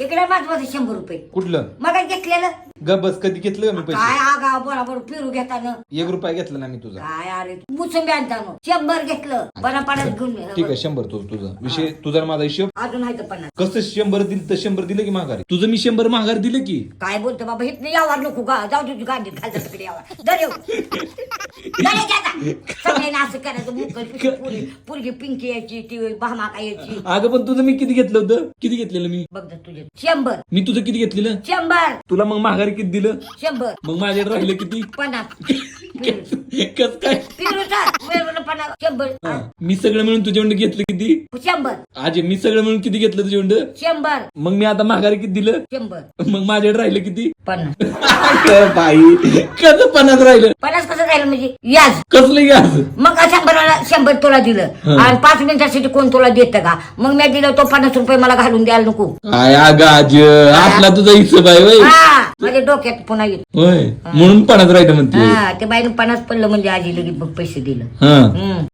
इकडे माझं शंभर रुपये. कुठलं? मग घेतलेलं? ग बस कधी घेतलं का मी पैसे? काय आगाव बरोबर फिरू घेताना? एक रुपया घेतला ना मी तुझा. काय अरे मुसंबी आणताना शंभर घेतलं. बना पाण्यात घेऊन ठीक आहे शंभर तुझं. तुझा विषय तुझा आणि माझा हिशोब? अजून आहे तर पन्नास. कसं शंभर दिलं तर शंभर दिलं की माघारी? तुझं मी शंभर माघारी दिलं की? काय बोलतो बाबा इथनं यावर नको गा. जाऊ तुझी गांडीत घालता तिकडे यावर दर येऊ. सगळ्यांना असं करायचं मुकल पुरी. पुरगी पिंकी यायची ती बहमाका यायची. अगं पण तुझं मी किती घेतलं होतं? किती घेतलेलं मी? बघ तुझे. शंभर. मी तुझं किती घेतलेलं? शंभर. तुला मग माघारी किती दिलं? शंभर. मग माझ्याकडे राहिलं किती? पन्नास. कस काय? पन्नास. शंभर. हा, मी सगळं मिळून तुझ्याकडे घेतलं किती? शंभर. आज मी सगळं मिळून किती घेतलं तुझ्याकडं शंभर. मग मी आता माघारी किती दिलं? शंभर. मग माझ्याकडे राहिलं किती? पन्नास. अगं बाई कसं पन्नास राहिलं? पन्नास कसं राहिलं म्हणजे? याज कसलं घ्यास मग शंभर शंभर तुला दिलं? आणि पाच मिनिटासाठी कोण तुला देतं का? मग मी दिलं तो पन्नास रुपये मला घालून द्यायला नको. काय अगं आज. असला तुझा हिशोब आहे वय. हा. माझ्या डोक्यात पुन्हा येत. होय. म्हणून पन्नास राहिलं म्हणते. हा ते बाईनं पन्नास पडलं म्हणजे आजी लगेच बघ पैसे दिलं. हा. हम्म.